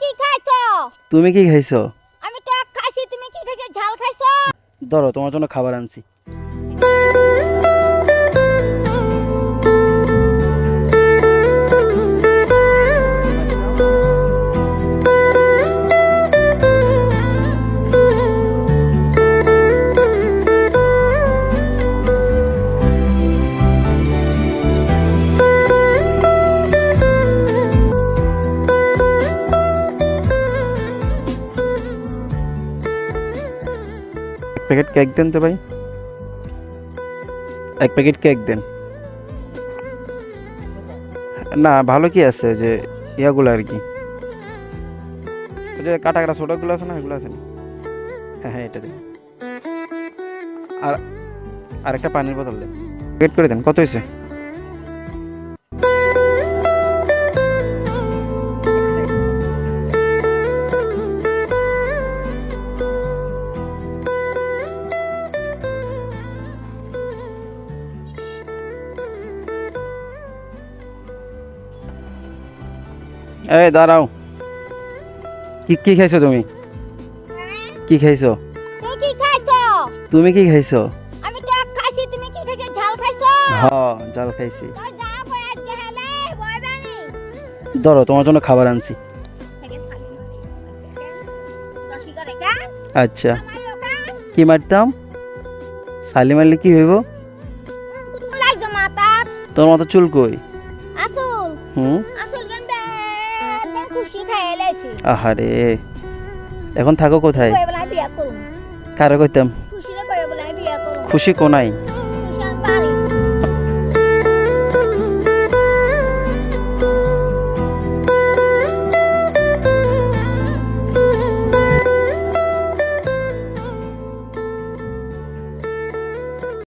কি খাইছো? তুমি কি খাইছো? আমি টক খাইছি তুমি কি খাইছো? ঝাল খাইছো? ধরো তোমার জন্য খাবার আনছি। প্যাকেট কেক দেন তো ভাই। এক প্যাকেট কেক দেন। না, ভালো কি আছে যে ইয়াগুলো আর কি? যে কাটা কাটা ছোটোগুলো আছে না, এগুলো আছে হ্যাঁ হ্যাঁ এটা দিন। আর আর একটা পানির বোতল দেন। প্যাকেট করে দেন, কত হয়েছে? এই দাঁড়াও। কি কি খাইছো তুমি? কি খাইছো? কি খাইছো? তুমি কি খাইছো? আমি টক খাইছি তুমি কি খাইছো? ঝাল খাইছো? হ জাল খাইছি। ধরো তোমার জন্য খাবার আনছি। আচ্ছা। কি মারতাম? সালি মারলে কি হইব? লাগছে মতো চুল কই? আসল। হুম? খুশি খাই লাইছি আহারে এখন থাকো কোথায়? কই বিয়া করুম। কারে কইতাম? খুশি রে বিয়া করুম। খুশি কোনাই